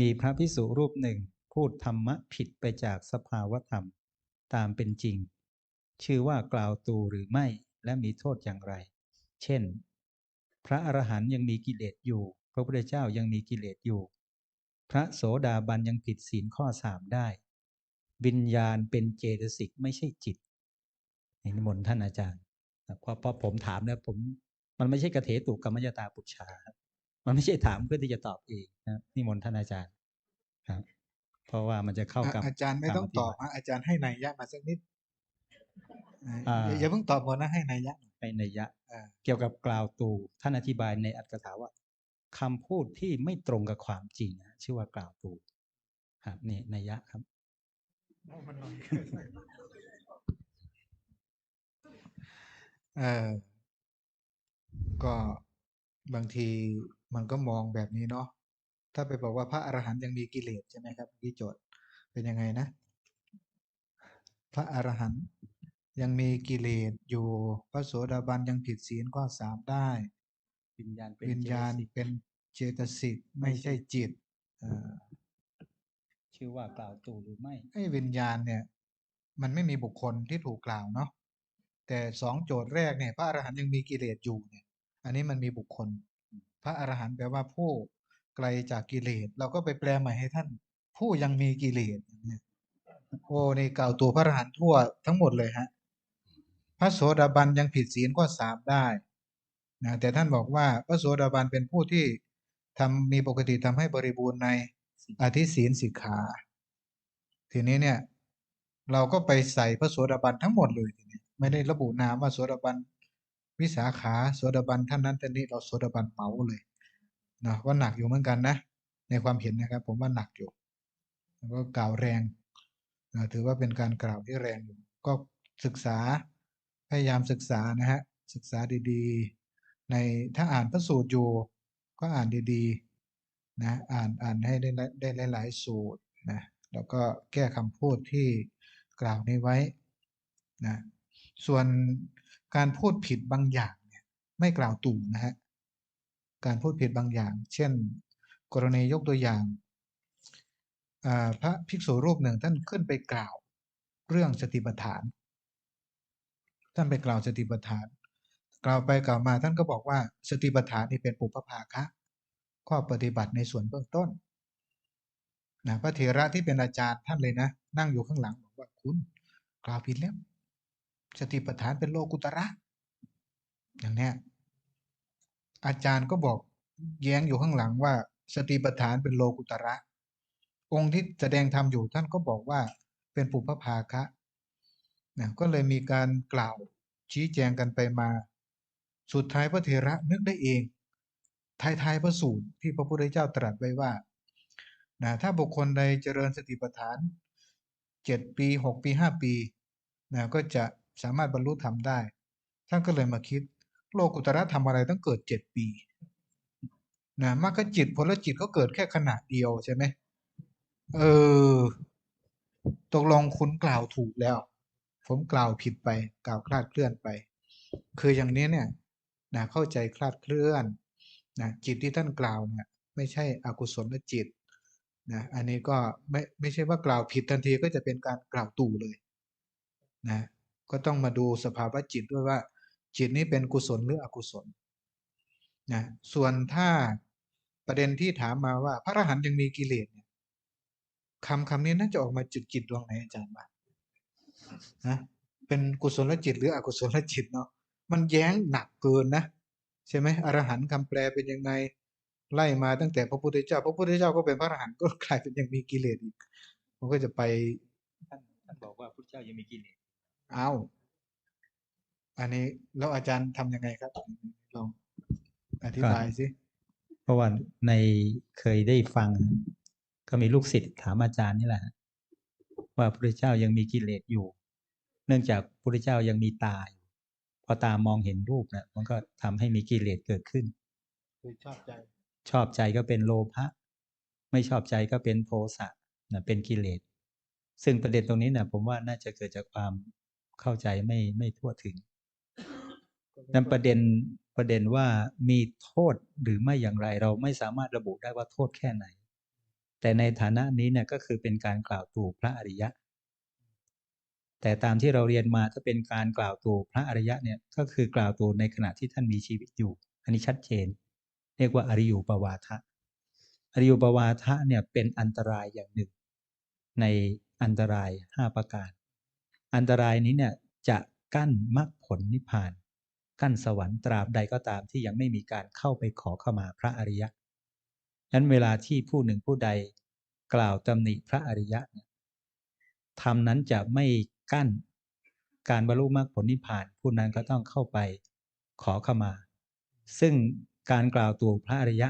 มีพระพิสุรูปหนึ่งพูดธรรมะผิดไปจากสภาวธรรมตามเป็นจริง ชื่อว่ากล่าวตูหรือไม่และมีโทษอย่างไร เช่น พระอรหันต์ยังมีกิเลสอยู่ พระพุทธเจ้ายังมีกิเลสอยู่ พระโสดาบันยังผิดศีลข้อสามได้ วิญญาณเป็นเจตสิกไม่ใช่จิตนี่นิมนต์ท่านอาจารย์เพราะเพราะผมถามเนี่ยผมมันไม่ใช่กระเถตุกรรมยตาปุจฉา มันไม่ใช่ถามเพื่อที่จะตอบเองนะนิมนต์ท่านอาจารย์ครับ เพราะว่ามันจะเข้าอะกับอาจารย์ไม่ต้องคำธิตอบายอะอาจารย์ให้นัยยะมาสักนิดอะอ่าอย่าอย่าเพิ่งตอบหมดนะให้นัยยะหน่อยในนัยยะอ่าเกี่ยวกับกล่าวตูท่านอธิบายในอัตถกถาว่าคำพูดที่ไม่ตรงกับความจริงนะชื่อว่ากล่าวตูครับนี่นัยยะครับเออก็บางที มันก็มองแบบนี้เนาะถ้าไปบอกว่าพระอรหันต์ยังมีกิเลสใช่ไหมครับที่โจทย์เป็นยังไงนะ พระอรหันต์ยังมีกิเลสอยู่พระโสดาบันยังผิดศีลข้อสามได้วิญญาณเป็นวิญญาณเจตสิกเป็นเจตสิกไม่ใช่จิตเอ่อชื่อว่ากล่าวตูหรือไม่ไอ้วิญญาณเนี่ย มันไม่มีบุคคลที่ถูกกล่าวเนาะแต่สองโจทย์แรกเนี่ย พระอรหันต์ยังมีกิเลสอยู่เนี่ย อันนี้มันมีบุคคล พระอรหันต์แปลว่าผู้ไกลจากกิเลส เราก็ไปแปลใหม่ให้ท่าน ผู้ยังมีกิเลสเนี่ยโอ้นี่กล่าวตัวพระอรหันต์ทั่วทั้งหมดเลยฮะ พระโสดาบันยังผิดศีลข้อสามได้นะแต่ท่านบอกว่าพระโสดาบันเป็นผู้ที่ทำมีปกติทำให้บริบูรณ์ในอธิศีลสิกขา ทีนี้เนี่ย เราก็ไปใส่พระโสดาบันทั้งหมดเลยทีนี้ไม่ได้ระบุนามว่าโสดาบัน วิสาขาโสดาบันท่านนั้นท่านนี้เราโสดาบันเป๋าเลยนะว่าหนักอยู่เหมือนกันนะ ในความเห็นนะครับ ผมว่าหนักอยู่แล้วก็กล่าวแรงนะถือว่าเป็นการกล่าวที่แรงอยู่ ก็ศึกษาพยายามศึกษานะฮะศึกษาดีๆ ในถ้าอ่านพระสูตรอยู่ ก็อ่านดีๆนะอ่านอ่านให้ได้หลายได้หลายๆสูตรนะแล้วก็แก้คำพูดที่กล่าวนี้ไว้นะส่วน การพูดผิดบางอย่างเนี่ยไม่กล่าวตู่นะฮะการพูดผิดบางอย่าง เช่น กรณียกตัวอย่างพระภิกษุรูปหนึ่งท่านขึ้นไปกล่าวเรื่องสติปัฏฐาน ท่านไปกล่าวสติปัฏฐาน กล่าวไปกล่าวมาท่านก็บอกว่าสติปัฏฐานนี่เป็นปุพพาคะข้อปฏิบัติในส่วนเบื้องต้นนะพระเถระที่เป็นอาจารย์ท่านเลยนะ นั่งอยู่ข้างหลังบอกว่าคุณกล่าวผิดแล้ว สติปัฏฐานเป็นโลกุตระ อย่างเนี้ยอาจารย์ก็บอกแย้งอยู่ข้างหลังว่า สติปัฏฐานเป็นโลกุตระ องค์ที่แสดงธรรมอยู่ท่านก็บอกว่าเป็นปุพพาคะนะก็เลยมีการกล่าวชี้แจงกันไปมา สุดท้ายพระเถระนึกได้เองท้ายๆพระสูตรที่พระพุทธเจ้าตรัสไว้ว่านะถ้าบุคคลใดเจริญสติปัฏฐานเจ็ดปีหกปีห้าปีนะก็จะ สามารถบรรลุธรรมได้ ท่านก็เลยมาคิด โลกุตระทำอะไรต้องเกิดเจ็ดปีนะมรรคจิตผลจิตก็เกิดแค่ขณะเดียวใช่ไหมเออตกลงคุณกล่าวถูกแล้ว ผมกล่าวผิดไป กล่าวคลาดเคลื่อนไป คืออย่างนี้เนี่ยนะเข้าใจคลาดเคลื่อนนะจิตที่ท่านกล่าวเนี่ยไม่ใช่อกุศลจิตนะอันนี้ก็ไม่ไม่ใช่ว่ากล่าวผิดทันทีก็จะเป็นการกล่าวตู่เลยนะ ก็ต้องมาดูสภาวะจิตด้วยว่า จิตนี้เป็นกุศลหรืออกุศลนะส่วนถ้าประเด็นที่ถามมาว่า พระอรหันต์ยังมีกิเลสเนี่ยคำคำนี้น่าจะออกมาจุดจิตดวงไหนอาจารย์บ้างนะเป็นกุศลจิตหรืออกุศลจิตเนาะมันแย้งหนักเกินนะใช่ไหมอรหันต์คำแปลเป็นยังไงไล่มาตั้งแต่พระพุทธเจ้า พระพุทธเจ้าก็เป็นพระอรหันต์ก็กลายเป็นยังมีกิเลสอีก มันก็จะไปท่านท่านบอกว่าพระเจ้ายังมีกิเลส เอาอันนี้แล้วอาจารย์ทำยังไงครับลองอธิบายสิเพราะว่าในเคยได้ฟัง ก็มีลูกศิษย์ถามอาจารย์นี่แหละ ว่าพระเจ้ายังมีกิเลสอยู่ เนื่องจากพระเจ้ายังมีตาอยู่พอตามองเห็นรูปนะมันก็ทำให้มีกิเลสเกิดขึ้นคือชอบใจ ชอบใจก็เป็นโลภะไม่ชอบใจก็เป็นโทสะนะเป็นกิเลสซึ่งประเด็นตรงนี้เนี่ยผมว่าน่าจะเกิดจากความ เข้าใจไม่ไม่ทั่วถึงนั้นประเด็นประเด็นว่ามีโทษหรือไม่อย่างไรเราไม่สามารถระบุได้ว่าโทษแค่ไหน แต่ในฐานะนี้เนี่ยก็คือเป็นการกล่าวตู่พระอริยะ แต่ตามที่เราเรียนมาถ้าเป็นการกล่าวตู่พระอริยะเนี่ยก็คือกล่าวตู่ในขณะที่ท่านมีชีวิตอยู่ อันนี้ชัดเจน เรียกว่าอริยูปวาทะอริยูปวาทะเนี่ยเป็นอันตรายอย่างหนึ่ง ในอันตรายห้าประการ อันตรายนี้เนี่ยจะกั้นมรรคผลนิพพาน กั้นสวรรค์ตราบใดก็ตามที่ยังไม่มีการเข้าไปขอเข้ามาพระอริยะนั้นเวลาที่ผู้หนึ่งผู้ใดกล่าวตำหนิพระอริยะเนี่ยธรรมนั้นจะไม่กั้นการบรรลุมรรคผลนิพพาน ผู้นั้นก็ต้องเข้าไปขอเข้ามา ซึ่งการกล่าวตัวพระอริยะ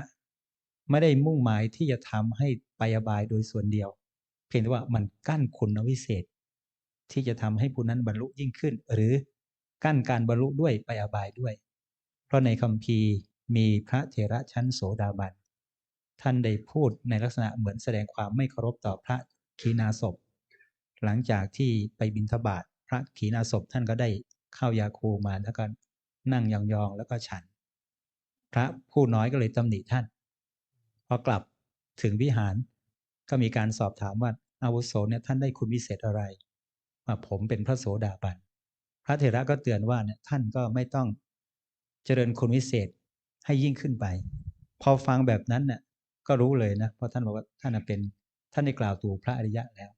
ไม่ได้มุ่งหมายที่จะทำให้ไปอบายโดยส่วนเดียว เพียงแต่ว่ามันกั้นคุณวิเศษ ที่จะทำให้ผู้นั้นบรรลุยิ่งขึ้น หรือกั้นการบรรลุด้วยไปอบายด้วย เพราะในคัมภีร์มีพระเถระชั้นโสดาบัน ท่านได้พูดในลักษณะเหมือนแสดงความไม่เคารพต่อพระขีณาสพ หลังจากที่ไปบิณฑบาตพระขีณาสพท่านก็ได้ข้าวยาคูมาแล้วก็นั่งยองๆแล้วก็ฉัน พระผู้น้อยก็เลยตำหนิท่าน พอกลับถึงวิหารก็มีการสอบถามว่าอาวุโสเนี่ยท่านได้คุณวิเศษอะไร ว่าผมเป็นพระโสดาบัน พระเถระก็เตือนว่าเนี่ยท่านก็ไม่ต้องเจริญคุณวิเศษให้ยิ่งขึ้นไป พอฟังแบบนั้นเนี่ยก็รู้เลยนะ เพราะท่านบอกว่าท่านเป็นท่านได้กล่าวตูพระอริยะแล้ว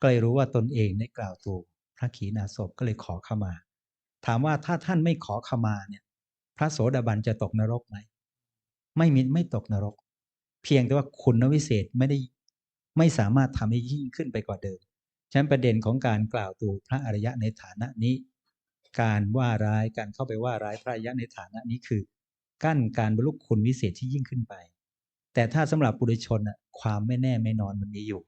ก็เลยรู้ว่าตนเองได้กล่าวตูพระขีณาสพก็เลยขอขมา ถามว่าถ้าท่านไม่ขอขมาเนี่ย พระโสดาบันจะตกนรกไหมไม่มีไม่ตกนรก เพียงแต่ว่าคุณวิเศษไม่ได้ไม่สามารถทำให้ยิ่งขึ้นไปกว่าเดิม ฉะนั้นประเด็นของการกล่าวตูพระอริยะในฐานะนี้ การว่าร้ายการเข้าไปว่าร้ายพระอริยะในฐานะนี้คือ กั้นการบรรลุคุณวิเศษที่ยิ่งขึ้นไป แต่ถ้าสำหรับปุถุชนอะความไม่แน่ไม่นอนมันมีอยู่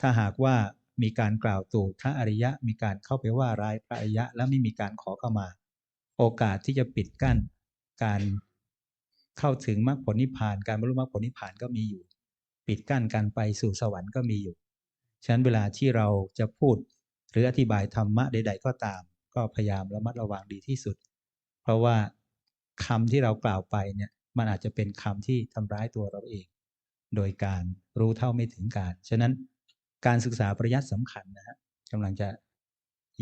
ถ้าหากว่ามีการกล่าวตู่พระอริยะมีการเข้าไปว่าร้ายพระอริยะ แล้วไม่มีการขอเข้ามา โอกาสที่จะปิดกั้น การเข้าถึงมรรคผลนิพพาน การบรรลุมรรคผลนิพพานก็มีอยู่ ปิดกั้นการไปสู่สวรรค์ก็มีอยู่ ฉะนั้นเวลาที่เราจะพูดหรืออธิบายธรรมะใด ๆ ก็ตาม ก็พยายามระมัดระวังดีที่สุด เพราะว่าคำที่เรากล่าวไปเนี่ยมันอาจจะเป็นคำที่ทำร้ายตัวเราเอง โดยการรู้เท่าไม่ถึงการ ฉะนั้นการศึกษาปริยัติสำคัญนะฮะกำลังจะ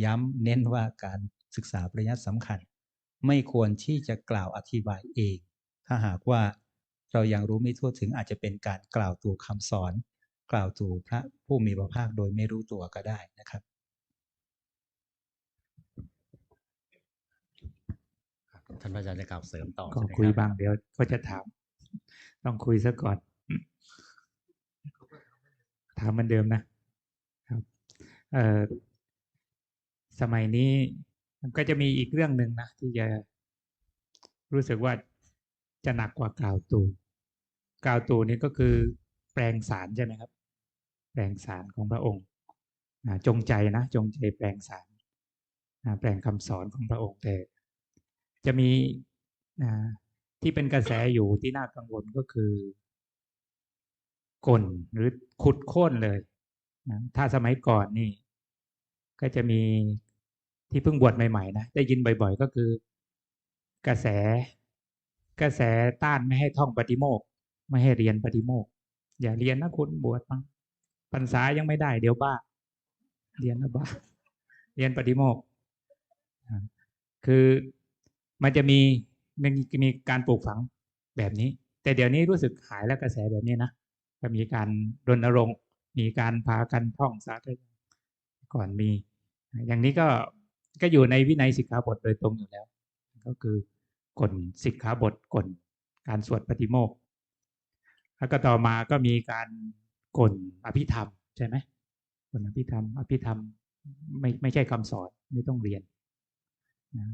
ย้ำเน้นว่าการศึกษาปริยัติสำคัญ ไม่ควรที่จะกล่าวอธิบายเอง ถ้าหากว่าเรายังรู้ไม่ทั่วถึงอาจจะเป็นการกล่าวตัวคำสอน กล่าวตัวพระผู้มีพระภาคโดยไม่รู้ตัวก็ได้นะครับ ท่านพระอาจารย์จะกล่าวเสริมต่อก็ใช่ไหมคุยรับบ้างเดี๋ยวก็จะถาม ต้องคุยซะก่อน ถามเหมือนเดิมนะครับเอ่อสมัยนี้มันก็จะมีอีกเรื่องหนึ่งนะที่จะรู้สึกว่าจะหนักกว่ากล่าวตูกล่าวตูนี่ก็คือแปลงสารใช่ไหมครับ แปลงสารของพระองค์จงใจนะจงใจแปลงสารแปลงคำสอนของพระองค์แต่จะมีที่เป็นกระแสอยู่ที่น่ากังวลก็คือกลหรือขุดโค่นเลยนะถ้าสมัยก่อนนี่ ก็จะมีที่เพิ่งบวชใหม่ๆนะได้ยินบ่อย ๆ ก็คือ กระแส กระแสต้านไม่ให้ท่องปฏิโมกไม่ให้เรียนปฏิโมกอย่าเรียนนะคุณบวชมา รรษายังไม่ได้ เดี๋ยวบ้า เรียนนะบ้า เรียนปฏิโมกคือมันจะมีมันมีการปลูกฝังแบบนี้ แต่เดี๋ยวนี้รู้สึกหายแล้วกระแสแบบนี้นะก็มีการรณรงค์มีการพากันท่องสาธยายก่อนมี อย่างนี้ก็ก็อยู่ในวินัยสิกขาบทโดยตรงอยู่แล้ว ก็คือกฎสิกขาบทกฎการสวดปฏิโมกข์แล้วก็ต่อมาก็มีการ กฎอภิธรรมใช่ไหมกฎอภิธรรม อภิธรรมไม่ไม่ใช่คำสอนไม่ต้องเรียนนะ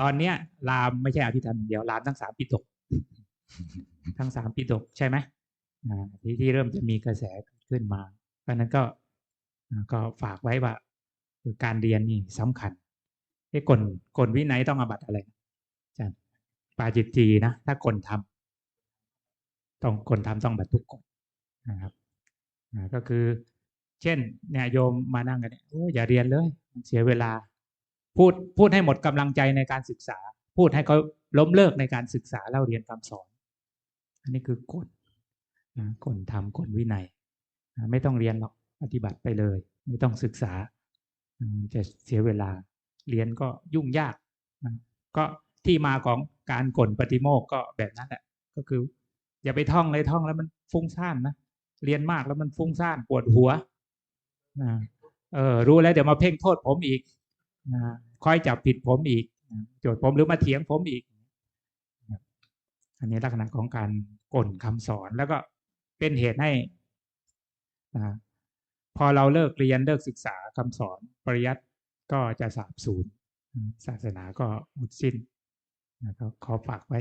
ตอนเนี้ยรามไม่ใช่อภิธรรมอย่างเดียวรามทั้งสามปิฎกทั้งสามปิฎกใช่ไหมอ่าที่ที่เริ่มจะมีกระแสขึ้นมาเพราะฉะนั้นก็อ่าก็ฝากไว้ว่าคือการเรียนนี่สำคัญไอ้กลกลวินัยต้องอาบัตอะไรนะอาจารย์ปาจิตตีนะถ้ากลทำต้องกลทำต้องบัตรทุกกฎนะครับอ่า ก็คือ เช่นเนี่ยโยมมานั่งกันเนี่ยโอ้อย่าเรียนเลยมันเสียเวลา พูดพูดให้หมดกำลังใจในการศึกษา พูดให้เขาล้มเลิกในการศึกษาเล่าเรียนคำสอน อันนี้คือกฎนะกฎธรรมกฎวินัยไม่ต้องเรียนหรอกปฏิบัติไปเลย ไม่ต้องศึกษาจะเสียเวลา เรียนก็ยุ่งยากนะก็ที่มาของการกลปฏิโมกก็แบบนั้นแหละก็คือ อย่าไปท่องเลยท่องแล้วมันฟุ้งซ่านนะ เรียนมากแล้วมันฟุ้งซ่านปวดหัวนะเออรู้แล้วเดี๋ยวมาเพ่งโทษผมอีกนะคอยจับผิดผมอีกนะโจทย์ผมหรือมาเถียงผมอีก อันนี้ลักษณะของการกล่นคำสอนแล้วก็เป็นเหตุให้นะพอเราเลิกเรียนเลิกศึกษาคำสอนปริยัติก็จะสาบสูญศาสนาก็หมดสิ้นนะครับขอฝากไว้